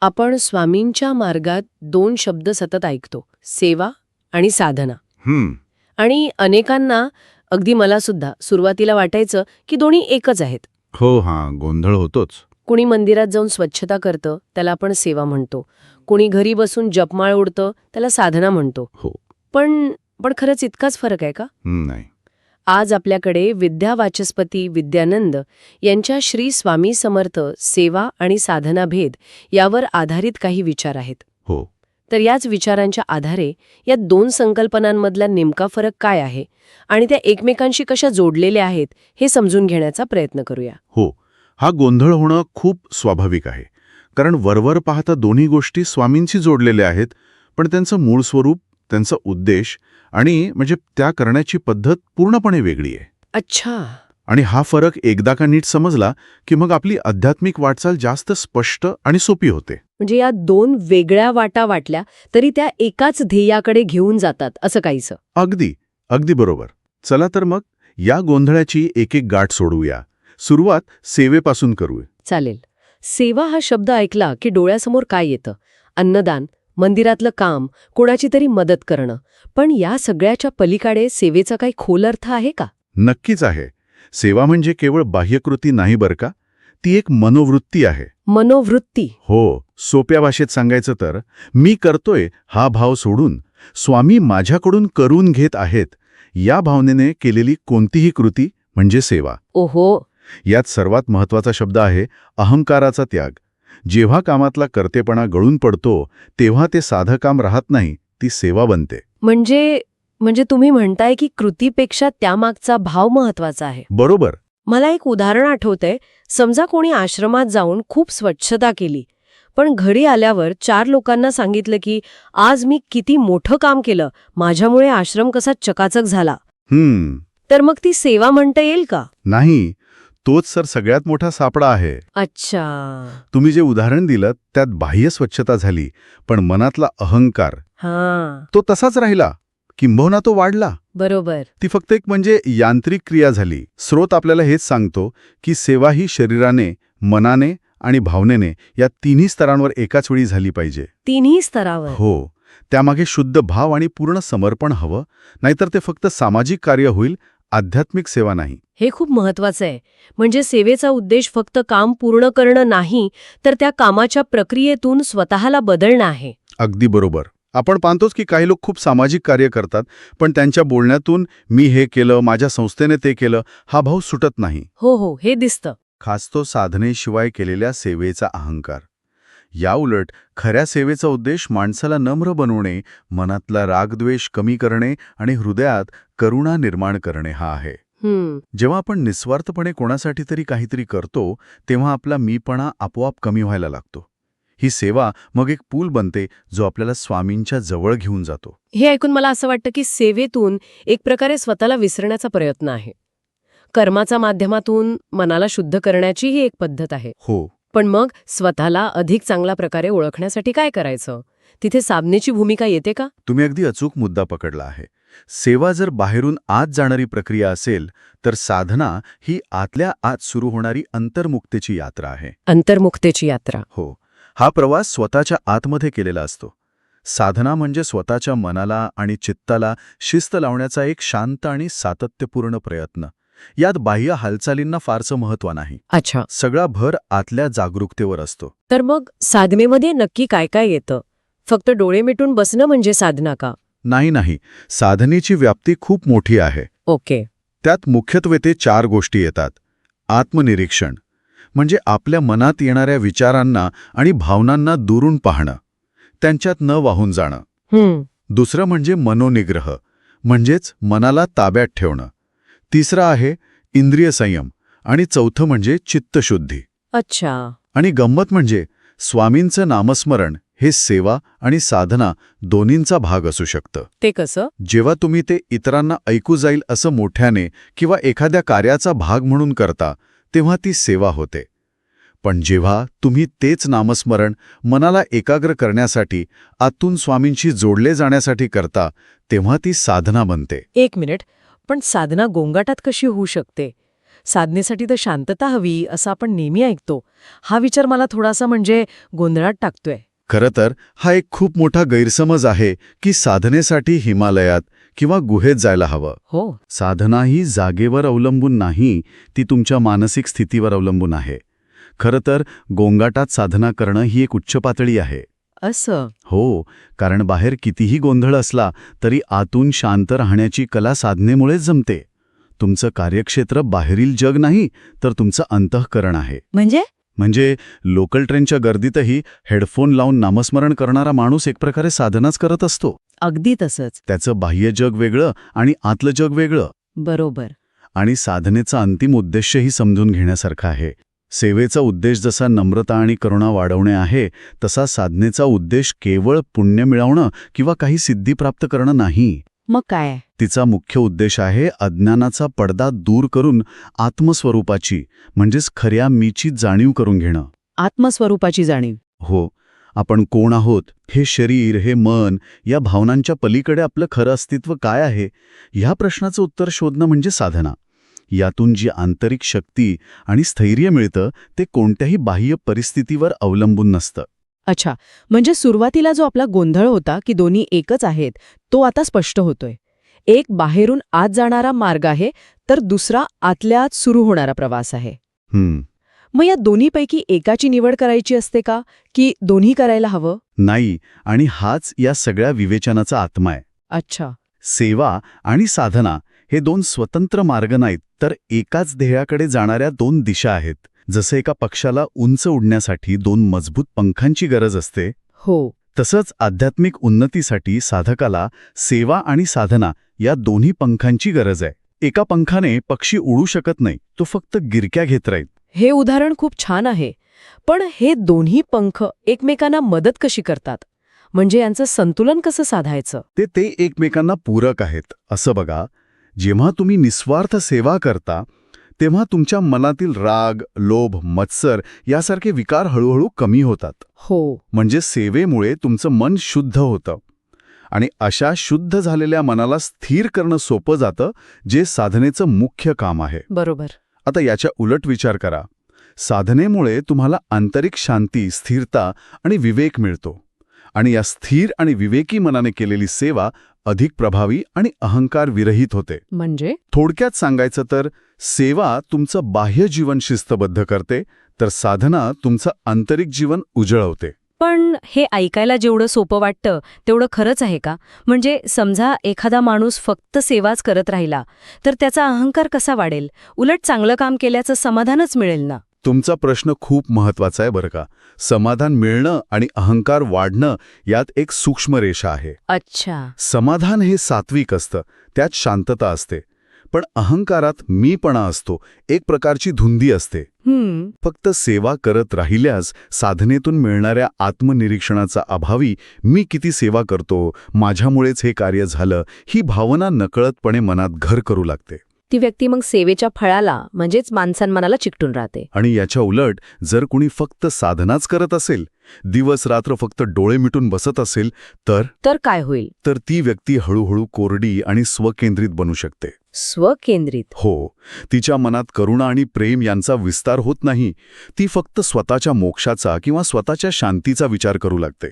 आपण स्वामींच्या मार्गात दोन शब्द सतत ऐकतो सेवा आणि साधना. हम्म. आणि अनेकांना अगदी मला सुद्धा सुरुवातीला वाटायचं की दोन्ही एकच आहेत. हो हा गोंधळ होतोच. कुणी मंदिरात जाऊन स्वच्छता करतं त्याला आपण सेवा म्हणतो. कुणी घरी बसून जपमाळ उडतं त्याला साधना म्हणतो. हो. पण पण खरंच इतकाच फरक आहे का? नाही. आज आपल्याकडे विद्यावाचस्पती विद्यानंद यांच्या श्री स्वामी समर्थ सेवा आणि साधना भेद यावर आधारित काही विचार आहेत. हो. तर याच विचारांच्या आधारे या दोन संकल्पनांमधला नेमका फरक काय आहे आणि त्या एकमेकांशी कशा जोडलेल्या आहेत हे समजून घेण्याचा प्रयत्न करूया. हो. हा गोंधळ होणं खूप स्वाभाविक आहे. कारण वरवर पाहता दोन्ही गोष्टी स्वामींशी जोडलेल्या आहेत पण त्यांचं मूळ स्वरूप त्यांचा उद्देश आणि म्हणजे त्या करण्याची पद्धत पूर्णपणे वेगळी आहे. अच्छा. आणि हा फरक एकदा का नीट समजला की मग आपली आध्यात्मिक वाटचाल जास्त स्पष्ट आणि सोपी होते. म्हणजे या दोन वेगळ्या वाटा वाटल्या तरी त्या एकाच ध्येयाकडे घेऊन जातात असं काहीसं? अगदी अगदी बरोबर. चला तर मग या गोंधळाची एक एक गाठ सोडवूया. सुरुवात सेवेपासून करूया. चालेल. सेवा हा शब्द ऐकला की डोळ्यासमोर काय येतं? अन्नदान मंदिरातलं काम कोणाची तरी मदत करणं. पण या सगळ्याच्या पलीकडे सेवेचा काही खोल अर्थ आहे का? नक्कीच आहे. सेवा म्हणजे केवळ बाह्यकृती नाही बरं का? ती एक मनोवृत्ती आहे. मनोवृत्ती. हो सोप्या भाषेत सांगायचं तर मी करतोय हा भाव सोडून स्वामी माझ्याकडून करून घेत आहेत. या भावनेने केलेली कोणतीही कृती म्हणजे सेवा. ओहो. यात सर्वात महत्त्वाचा शब्द आहे अहंकाराचा त्याग. जेव्हा कामातला कर्तेपणा गळून पडतो तेव्हा ते साधं काम राहत नाही ती सेवा बनते. म्हणजे म्हणजे तुम्ही म्हणताय की कृतीपेक्षा त्यामागचा भाव महत्त्वाचा आहे. बरोबर. मला एक उदाहरण आठवतंय. समजा कोणी आश्रमात जाऊन खूप स्वच्छता केली पण घरी आल्यावर चार लोकांना सांगितलं की आज मी किती मोठं काम केलं माझ्यामुळे आश्रम कसा चकाचक झाला. हम्म. तर मग ती सेवा म्हणता येईल का? नाही. तोच सर सगळ्यात मोठा सापळा आहे. अच्छा. तुम्ही जे उदाहरण दिलं त्यात बाह्य स्वच्छता झाली पण मनातला अहंकार हा. तो तसाच राहिला किंबहुना तो वाढला. बरोबर. ती फक्त एक म्हणजे यांत्रिक क्रिया झाली. स्रोत आपल्याला हेच सांगतो की सेवा ही शरीराने मनाने आणि भावनेने या तिन्ही स्तरांवर एकाच वेळी झाली पाहिजे. तिन्ही स्तरावर? हो. त्यामागे शुद्ध भाव आणि पूर्ण समर्पण हवं नाहीतर ते फक्त सामाजिक कार्य होईल आध्यात्मिक सेवा नाही. हे खूप महत्वाचं आहे. म्हणजे सेवेचा उद्देश फक्त काम पूर्ण करणं नाही तर त्या कामाच्या प्रक्रियेतून स्वतःला बदलणं आहे. अगदी बरोबर. आपण पाहतोच की काही लोक खूप सामाजिक कार्य करतात पण त्यांच्या बोलण्यातून मी हे केलं माझ्या संस्थेने ते केलं हा भाव सुटत नाही. हो हो हे दिसतं. खास तो साधनेशिवाय केलेल्या सेवेचा अहंकार. याउलट खऱ्या सेवेचा उद्देश माणसाला नम्र बनवणे मनातला रागद्वेष कमी करणे आणि हृदयात करुणा निर्माण करणे हा आहे. जेव्हा आपण निस्वार्थपणे कोणासाठी तरी काहीतरी करतो तेव्हा आपला मीपणा आपोआप कमी व्हायला लागतो. ही सेवा मग एक पूल बनते जो आपल्याला स्वामींच्या जवळ घेऊन जातो. हे ऐकून मला असं वाटतं की सेवेतून एक प्रकारे स्वतःला विसरण्याचा प्रयत्न आहे. कर्माचा माध्यमातून मनाला शुद्ध करण्याची ही एक पद्धत आहे. हो. पण मग स्वतःला अधिक चांगल्या प्रकारे ओळखण्यासाठी काय करायचं? तिथे साधनेची भूमिका येते का? तुम्ही अगदी अचूक मुद्दा पकडला आहे. सेवा जर बाहेरून आत जाणारी प्रक्रिया असेल तर साधना ही आतल्या आत सुरू होणारी अंतर्मुक्तेची यात्रा आहे. अंतर्मुक्तेची यात्रा. हो. हा प्रवास स्वतःच्या आतमध्ये केलेला असतो. साधना म्हणजे स्वतःच्या मनाला आणि चित्ताला शिस्त लावण्याचा एक शांत आणि सातत्यपूर्ण प्रयत्न. यात बाह्य हालचालींना फारसं महत्त्व नाही. अच्छा. सगळा भर आतल्या जागरूकतेवर असतो. तर मग साधनेमध्ये नक्की काय काय येतं? फक्त डोळे मिटून बसणं म्हणजे साधना का? नाही नाही. साधनेची व्याप्ती खूप मोठी आहे. ओके. त्यात मुख्यत्वे ते चार गोष्टी येतात. आत्मनिरीक्षण म्हणजे आपल्या मनात येणाऱ्या विचारांना आणि भावनांना दुरून पाहणं त्यांच्यात न वाहून जाणं. दुसरं म्हणजे मनोनिग्रह म्हणजेच मनाला ताब्यात ठेवणं. तिसरं आहे इंद्रिय संयम आणि चौथं म्हणजे चित्तशुद्धी. अच्छा. आणि गंमत म्हणजे स्वामींचं नामस्मरण हे सेवा आणि साधना दोन्हींचा भाग असू शकतं. ते कसं? जेव्हा तुम्ही ते इतरांना ऐकू जाईल असं मोठ्याने किंवा एखाद्या कार्याचा भाग म्हणून करता तेव्हा ती सेवा होते. पण जेव्हा तुम्ही तेच नामस्मरण मनाला एकाग्र करण्यासाठी आतून स्वामींशी जोडले जाण्यासाठी करता तेव्हा ती साधना बनते. एक मिनिट. पण साधना गोंगाटात कशी होऊ शकते? साधनेसाठी तर शांतता हवी असं आपण नेहमी ऐकतो. हा विचार मला थोडासा म्हणजे गोंधळात टाकतोय. खरं तर हा एक खूप मोठा गैरसमज आहे की साधनेसाठी हिमालयात किंवा गुहेत जायला हवं. हो. साधना ही जागेवर अवलंबून नाही ती तुमच्या मानसिक स्थितीवर अवलंबून आहे. खरं तर गोंगाटात साधना करणं ही एक उच्च पातळी आहे. असं? हो कारण बाहेर कितीही गोंधळ असला तरी आतून शांत राहण्याची कला साधनेमुळेच जमते. तुमचं कार्यक्षेत्र बाहेरील जग नाही तर तुमचं अंतःकरण आहे. म्हणजे? म्हणजे लोकल ट्रेनच्या गर्दीतही हेडफोन लावून नामस्मरण करणारा माणूस एक प्रकारे साधनाच करत असतो. अगदी तसंच. त्याचं बाह्य जग वेगळं आणि आतलं जग वेगळं. बरोबर. आणि साधनेचा अंतिम उद्देशही समजून घेण्यासारखा आहे. सेवेचा उद्देश जसा नम्रता आणि करुणा वाढवणे आहे तसा साधनेचा उद्देश केवळ पुण्य मिळवणं किंवा काही सिद्धी प्राप्त करणं नाही. मग काय? तिचा मुख्य उद्देश आहे अज्ञानाचा पडदा दूर करून आत्मस्वरूपाची म्हणजेच खऱ्या मीची जाणीव करून घेणं. आत्मस्वरूपाची जाणीव. हो आपण कोण आहोत हे शरीर हे मन या भावनांच्या पलीकडे आपलं खरं अस्तित्व काय आहे? ह्या प्रश्नाचं उत्तर शोधणं म्हणजे साधना. यातून जी आंतरिक शक्ती आणि स्थैर्य मिळतं ते कोणत्याही बाह्य परिस्थितीवर अवलंबून नसतं. अच्छा म्हणजे सुरुवातीला जो आपला गोंधळ होता की दोन्ही एकच आहेत तो आता स्पष्ट होतोय. एक बाहेरून आत जाणारा मार्ग आहे तर दुसरा आतल्या आत सुरू होणारा प्रवास आहे. मग या दोन्हीपैकी एकाची निवड करायची असते का की दोन्ही करायला हवं? नाही आणि हाच या सगळ्या विवेचनाचा आत्मा आहे. अच्छा. सेवा आणि साधना हे दोन स्वतंत्र मार्ग नाहीत तर एकाच ध्येयाकडे जाणाऱ्या दोन दिशा आहेत. जसे एका पक्षाला उंच उडण्यासाठी दोन मजबूत पंखांची गरज असते हो. तसंच आध्यात्मिक उन्नतीसाठी साधकाला सेवा आणि साधना या दोन्ही पंखांची गरज आहे. एका पंखाने पक्षी उडू शकत नाही तो फक्त गिरक्या घेत राहील. हे उदाहरण खूप छान आहे. पण हे दोन्ही पंख एकमेकांना मदत कशी करतात? म्हणजे यांचं संतुलन कसं साधायचं? ते ते एकमेकांना पूरक आहेत. असं बघा जेव्हा तुम्ही निस्वार्थ सेवा करता तेव्हा तुमच्या मनातील राग लोभ मत्सर यासारखे विकार हळूहळू कमी होतात. हो. म्हणजे सेवेमुळे तुमचं मन शुद्ध होतं. आणि अशा शुद्ध झालेल्या मनाला स्थिर करणं सोपं जातं जे साधनेचं मुख्य काम आहे. बरोबर. आता याच्या उलट विचार करा. साधनेमुळे तुम्हाला आंतरिक शांती स्थिरता आणि विवेक मिळतो. आणि या स्थिर आणि विवेकी मनाने केलेली सेवा अधिक प्रभावी आणि अहंकार विरहित होते. म्हणजे? थोडक्यात सांगायचं तर सेवा तुमचं बाह्य जीवन शिस्तबद्ध करते तर साधना तुमचं आंतरिक जीवन उजळवते. पण हे ऐकायला जेवढं सोपं वाटतं तेवढं खरंच आहे का? म्हणजे समजा एखादा माणूस फक्त सेवाच करत राहिला तर त्याचा अहंकार कसा वाढेल? उलट चांगलं काम केल्याचं समाधानच मिळेल ना? तुमचा प्रश्न खूप महत्त्वाचा आहे बरं का. समाधान मिळणं आणि अहंकार वाढणं यात एक सूक्ष्म रेषा आहे. अच्छा. समाधान हे सात्विक असतं त्यात शांतता असते. पण अहंकारात मीपणा असतो एक प्रकारची धुंदी असते. फक्त सेवा करत राहिल्यास साधनेतून मिळणाऱ्या आत्मनिरीक्षणाचा अभावी मी किती सेवा करतो माझ्यामुळेच हे कार्य झालं ही भावना नकळतपणे मनात घर करू लागते. ती व्यक्ती मग सेवेच्या फळाला म्हणजेच माणसांमनाला चिकटून राहते. आणि याच्या उलट जर कुणी फक्त साधनाच करत असेल दिवस रात्र फक्त डोळे मिटून बसत असेल तर? तर काय होईल? तर ती व्यक्ती हळूहळू कोरडी आणि स्वकेंद्रित बनू शकते. स्वकेंद्रित? हो. तिच्या मनात करुणा आणि प्रेम यांचा विस्तार होत नाही. ती फक्त स्वतःच्या मोक्षाचा किंवा स्वतःच्या शांतीचा विचार करू लागते.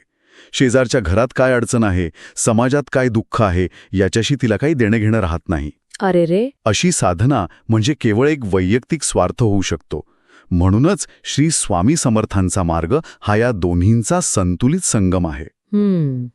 शेजारच्या घरात काय अडचण आहे? समाजात काय दुःख आहे? याच्याशी तिला काही देणं घेणं राहत नाही. अरे रे. अशी साधना म्हणजे केवळ एक वैयक्तिक स्वार्थ होऊ शकतो. म्हणूनच श्री स्वामी समर्थांचा मार्ग हा या दोन्हींचा संतुलित संगम आहे.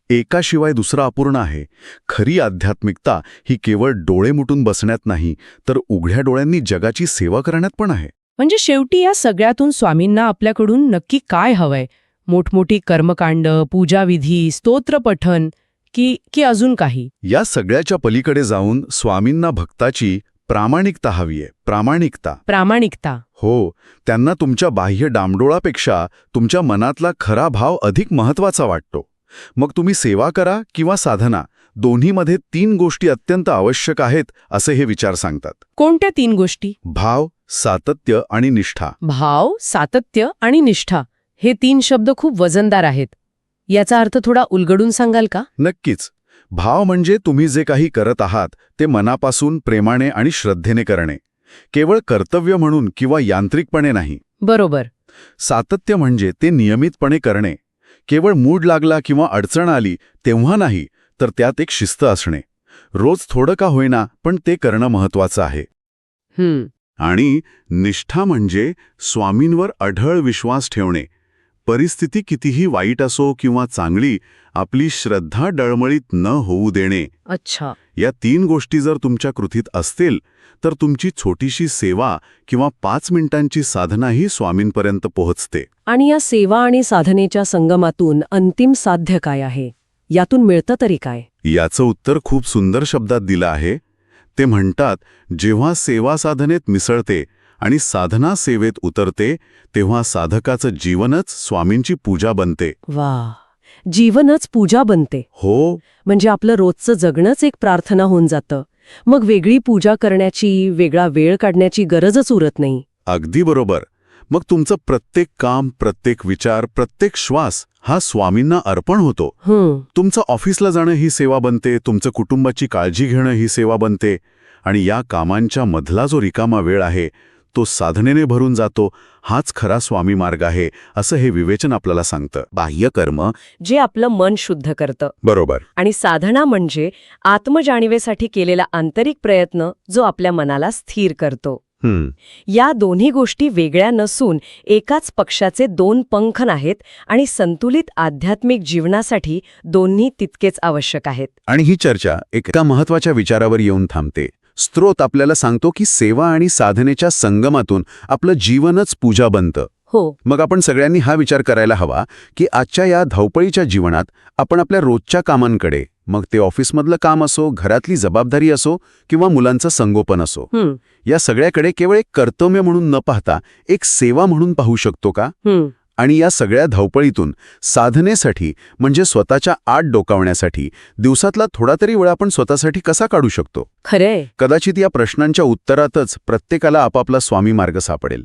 एकाशिवाय दुसरा अपूर्ण आहे. खरी आध्यात्मिकता ही केवळ डोळे मुटून बसण्यात नाही तर उघड्या डोळ्यांनी जगाची सेवा करण्यात पण आहे. म्हणजे शेवटी या सगळ्यातून स्वामींना आपल्याकडून नक्की काय हवंय? मोठमोठी कर्मकांड पूजाविधी स्तोत्रपठन की की अजून काही? या सगळ्याच्या पलीकडे जाऊन स्वामींना भक्ताची प्रामाणिकता हवी आहे. प्रामाणिकता. प्रामाणिकता. हो त्यांना तुमच्या बाह्य डामडोळापेक्षा तुमच्या मनातला खरा भाव अधिक महत्त्वाचा वाटतो. मग तुम्ही सेवा करा किंवा साधना दोन्हीमध्ये तीन गोष्टी अत्यंत आवश्यक आहेत असे हे विचार सांगतात. कोणत्या तीन गोष्टी? भाव सातत्य आणि निष्ठा. भाव सातत्य आणि निष्ठा. हे तीन शब्द खूप वजनदार आहेत. याचा अर्थ थोडा उलगडून सांगाल का? नक्कीच. भाव म्हणजे तुम्ही जे काही करत आहात ते मनापासून प्रेमाने आणि श्रद्धेने करणे. केवळ कर्तव्य म्हणून किंवा यांत्रिकपणे नाही. बरोबर. सातत्य म्हणजे ते नियमितपणे करणे. केवळ मूड लागला किंवा अडचण आली तेव्हा नाही तर त्यात एक शिस्त असणे. रोज थोडं का होईना पण ते करणं महत्वाचं आहे. आणि निष्ठा म्हणजे स्वामींवर अढळ विश्वास ठेवणे. परिस्थिती कितीही वाईट असो किंवा चांगली आपली श्रद्धा डळमळीत न होऊ देणे. अच्छा. या तीन गोष्टी जर तुमच्या कृतीत असतील तर तुमची छोटीशी सेवा किंवा पाच मिनिटांची साधनाही स्वामींपर्यंत पोहोचते. आणि या सेवा आणि साधनेच्या संगमातून अंतिम साध्य काय आहे? यातून मिळतं तरी काय? याचं उत्तर खूप सुंदर शब्दात दिलं आहे. ते म्हणतात जेव्हा सेवा साधनेत मिसळते आणि साधना सेवेत उतरते तेव्हा साधकाचं जीवनच स्वामींची पूजा बनते. वा. जीवनच पूजा बनते. हो. म्हणजे आपलं रोजचं जगणंच एक प्रार्थना होऊन जातं. मग वेगळी पूजा करण्याची वेगळा वेळ काढण्याची गरजच उरत नाही. अगदी बरोबर. मग तुमचं प्रत्येक काम प्रत्येक विचार प्रत्येक श्वास हा स्वामींना अर्पण होतो. तुमचं ऑफिसला जाणं ही सेवा बनते तुमचं कुटुंबाची काळजी घेणं ही सेवा बनते. आणि या कामांच्या मधला जो रिकामा वेळ आहे तो साधनेने भरून जातो हाच खरा स्वामी मार्ग आहे असं हे विवेचन आपल्याला सांगतं. बाह्यकर्म जे आपलं मन शुद्ध करतं. बरोबर. आणि साधना म्हणजे आत्मजाणीवेसाठी केलेला आंतरिक प्रयत्न जो आपल्या मनाला स्थिर करतो. हम्म. या दोन्ही गोष्टी वेगळ्या नसून एकाच पक्षाचे दोन पंख आहेत आणि संतुलित आध्यात्मिक जीवनासाठी दोन्ही तितकेच आवश्यक आहेत. आणि ही चर्चा एका महत्त्वाच्या विचारावर येऊन थांबते. स्त्रोत आपल्याला सांगतो की सेवा आणि साधनेच्या संगमातून आपलं जीवनच पूजा बनतं. हो. मग आपण सगळ्यांनी हा विचार करायला हवा की आजच्या या धावपळीच्या जीवनात आपण आपल्या रोजच्या कामांकडे मग ते ऑफिसमधलं काम असो घरातली जबाबदारी असो किंवा मुलांचं संगोपन असो या सगळ्याकडे केवळ एक कर्तव्य म्हणून न पाहता एक सेवा म्हणून पाहू शकतो का? आणि या सगळ्या धावपळीतून साधनेसाठी म्हणजे स्वतःच्या आत डोकावण्यासाठी दिवसातला थोडा तरी वेळ आपण स्वतःसाठी कसा काढू शकतो? खरंय. कदाचित या प्रश्नांच्या उत्तरातच प्रत्येकाला आपापला स्वामी मार्ग सापडेल.